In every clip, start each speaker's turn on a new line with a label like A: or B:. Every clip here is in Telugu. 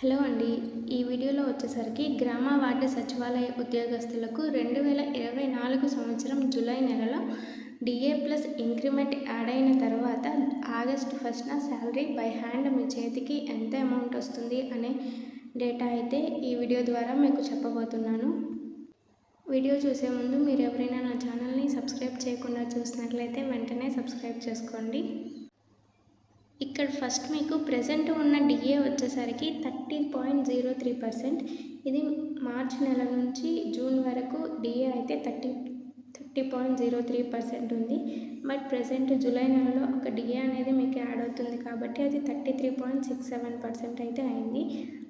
A: హలో అండి. ఈ వీడియోలో వచ్చేసరికి గ్రామ వార్డు సచివాలయ ఉద్యోగస్తులకు రెండు వేల ఇరవై నాలుగు సంవత్సరం జూలై నెలలో డిఏ ప్లస్ ఇంక్రిమెంట్ యాడ్ అయిన తర్వాత ఆగస్ట్ ఫస్ట్న శాలరీ బై హ్యాండ్ మీ చేతికి ఎంత అమౌంట్ వస్తుంది అనే డేటా అయితే ఈ వీడియో ద్వారా మీకు చెప్పబోతున్నాను. వీడియో చూసే ముందు మీరు ఎవరైనా నా ఛానల్ని సబ్స్క్రైబ్ చేయకుండా చూసినట్లయితే వెంటనే సబ్స్క్రైబ్ చేసుకోండి. ఇక్కడ ఫస్ట్ మీకు ప్రజెంట్ ఉన్న డిఏ వచ్చేసరికి thirty point zero three percent ఇది మార్చ్ నెల నుంచి జూన్ వరకు డిఏ అయితే thirty fifty point zero three percent ఉంది. బట్ ప్రజెంట్ జూలై నెలలో ఒక డిఏ అనేది మీకు యాడ్ అవుతుంది కాబట్టి అది thirty three point six seven percent అయితే అయింది.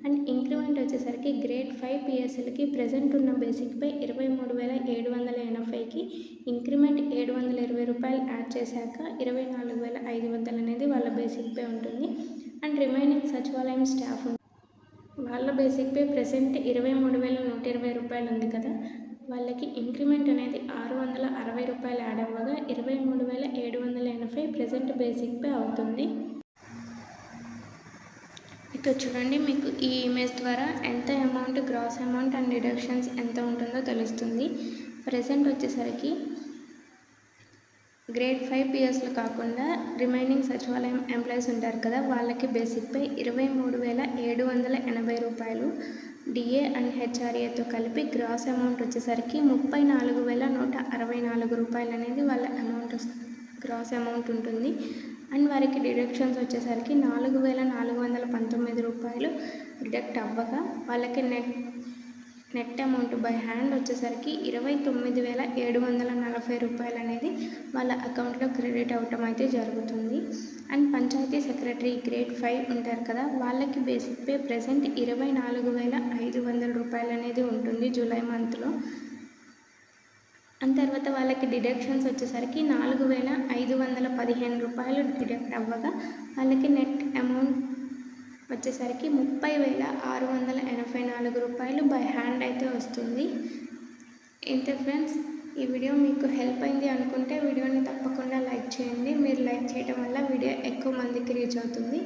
A: అండ్ ఇంక్రిమెంట్ వచ్చేసరికి గ్రేడ్ ఫైవ్ పిఎస్ఎల్కి ప్రజెంట్ ఉన్న బేసిక్పై ఇరవై మూడు వేల ఏడు వందల ఎనభైకి ఇంక్రిమెంట్ ఏడు వందల ఇరవై రూపాయలు యాడ్ చేశాక ఇరవై నాలుగు వేల ఐదు వందలు అనేది వాళ్ళ బేసిక్పై ఉంటుంది. అండ్ రిమైనింగ్ సచివాలయం స్టాఫ్ వాళ్ళ బేసిక్ పే ప్రజెంట్ ఇరవై మూడు వేల నూట ఇరవై రూపాయలు ఉంది కదా వాళ్ళకి ఇంక్రిమెంట్ అనేది ఆరు వందల అరవై రూపాయలు యాడ్ అవ్వగా ఇరవై మూడు వేల ఏడు వందల ఎనభై ప్రజెంట్ బేసిక్ పే అవుతుంది. ఇక్కడ చూడండి మీకు ఈ ఇమేజ్ ద్వారా ఎంత amount gross amount and deductions ఎంత ఉంటుందో తెలుస్తుంది. ప్రజెంట్ వచ్చేసరికి గ్రేడ్ ఫైవ్ పిఎస్లు కాకుండా రిమైనింగ్ సచివాలయం ఎంప్లాయీస్ ఉంటారు కదా వాళ్ళకి బేసిక్ పే ఇరవై మూడు వేల ఏడు వందల ఎనభై రూపాయలు. డిఏ అండ్ హెచ్ఆర్ఏతో కలిపి గ్రాస్ అమౌంట్ వచ్చేసరికి ముప్పై నాలుగు వేల నూట అరవై నాలుగు రూపాయలు అనేది వాళ్ళ అమౌంట్ గ్రాస్ అమౌంట్ ఉంటుంది. అండ్ వారికి డిడక్షన్స్ వచ్చేసరికి నాలుగు వేల నాలుగు వందల పంతొమ్మిది రూపాయలు డిడక్ట్ అవ్వగా వాళ్ళకి net net amount by hand వచ్చేసరికి ఇరవై తొమ్మిది వేల ఏడు వందల నలభై రూపాయలు అనేది వాళ్ళ అకౌంట్లో క్రెడిట్ అవ్వటం అయితే జరుగుతుంది. అండ్ సెక్రటరీ గ్రేడ్ ఫైవ్ ఉంటారు కదా వాళ్ళకి బేసిక్ పే ప్రజెంట్ ఇరవై నాలుగు వేల ఐదు వందల రూపాయలు అనేది ఉంటుంది జూలై మంత్లో. అండ్ తర్వాత వాళ్ళకి డిడక్షన్స్ వచ్చేసరికి నాలుగు వేల ఐదు వందల పదిహేను రూపాయలు డిడక్ట్ అవ్వగా వాళ్ళకి నెట్ అమౌంట్ వచ్చేసరికి ముప్పై వేల ఆరు వందల ఎనభై నాలుగు రూపాయలు బై హ్యాండ్ అయితే వస్తుంది. ఇంతే ఫ్రెండ్స్ ఈ వీడియో మీకు హెల్ప్ అయింది అనుకుంటే వీడియోని తప్పకుండా లైక్ చేయండి. మీరు లైక్ చేయడం ఎక్కువ మందికి రీచ్ అవుతుంది.